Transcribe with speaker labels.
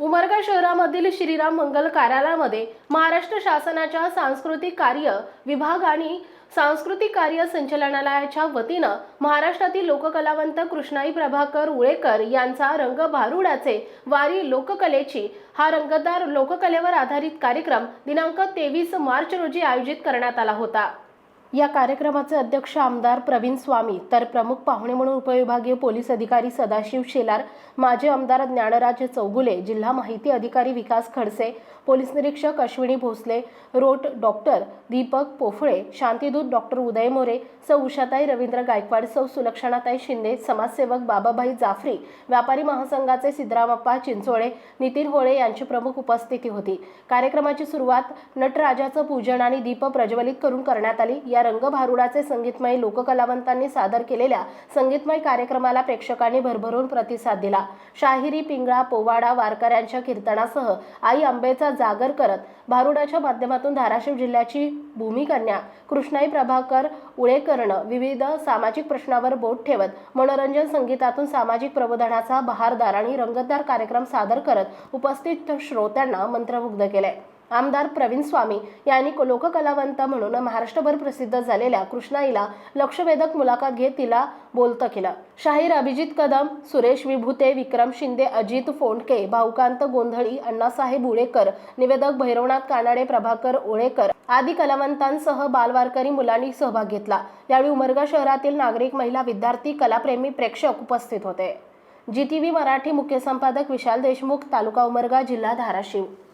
Speaker 1: उमरगा शहरामधील श्रीराम मंगल कार्यालयामध्ये महाराष्ट्र शासनाच्या सांस्कृतिक कार्य विभाग आणि सांस्कृतिक कार्य संचालनालयाच्या वतीनं महाराष्ट्रातील लोककलावंत कृष्णाई प्रभाकर उळेकर यांचा रंग भारुडाचे वारी लोककलेची हा रंगतदार लोककलेवर आधारित कार्यक्रम दिनांक तेवीस मार्च रोजी आयोजित करण्यात आला होता. या कार्यक्रमाचे अध्यक्ष आमदार प्रवीण स्वामी तर प्रमुख पाहुणे म्हणून उपविभागीय पोलीस अधिकारी सदाशिव शेलार माजी आमदार ज्ञानराज चौगुले जिल्हा माहिती अधिकारी विकास खडसे पोलीस निरीक्षक अश्विनी भोसले रोट डॉक्टर दीपक पोफळे शांतीदूत डॉक्टर उदय मोरे सौ उषाताई रवींद्र गायकवाड सौ सुलक्षणाताई शिंदे समाजसेवक बाबाभाई जाफरी व्यापारी महासंघाचे सिद्धरामप्पा चिंचोळे नितीन होळे यांची प्रमुख उपस्थिती होती. कार्यक्रमाची सुरुवात नटराजाचं पूजन आणि दीप प्रज्वलित करून करण्यात आली. या रंगभारुडाचे संगीतमय लोककलावंतांनी सादर केलेल्या संगीतमय कार्यक्रमाला प्रेक्षकांनी भरभरून प्रतिसाद दिला. शाहिरी पिंगळा पोवाडा वारकऱ्यांच्या कीर्तनासह आई आंबेचा जागर करत भारुडाच्या माध्यमातून धाराशिव जिल्ह्याची भूमिकन्या कृष्णाई प्रभाकर उळेकरनं विविध सामाजिक प्रश्नावर बोट ठेवत मनोरंजन संगीतातून सामाजिक प्रबोधनाचा बहारदार आणि रंगतदार कार्यक्रम सादर करत उपस्थित श्रोत्यांना मंत्रमुग्ध केले. आमदार प्रवीण स्वामी यांनी लोककलावंत म्हणून महाराष्ट्रभर प्रसिद्ध झालेल्या कृष्णाईला लक्षवेधक मुलाखत घेत तिला बोलतं केलं. शाहीर अभिजित कदम सुरेश विभूते विक्रम शिंदे अजित फोंडके भाऊकांत गोंधळी अण्णासाहेब उळेकर निवेदक भैरवनाथ कानाडे प्रभाकर ओळेकर आदी कलावंतांसह बालवारकरी मुलांनी सहभाग घेतला. यावेळी उमरगा शहरातील नागरिक महिला विद्यार्थी कलाप्रेमी प्रेक्षक उपस्थित होते. जी टी व्ही मराठी मुख्य संपादक विशाल देशमुख तालुका उमरगा जिल्हा धाराशिव.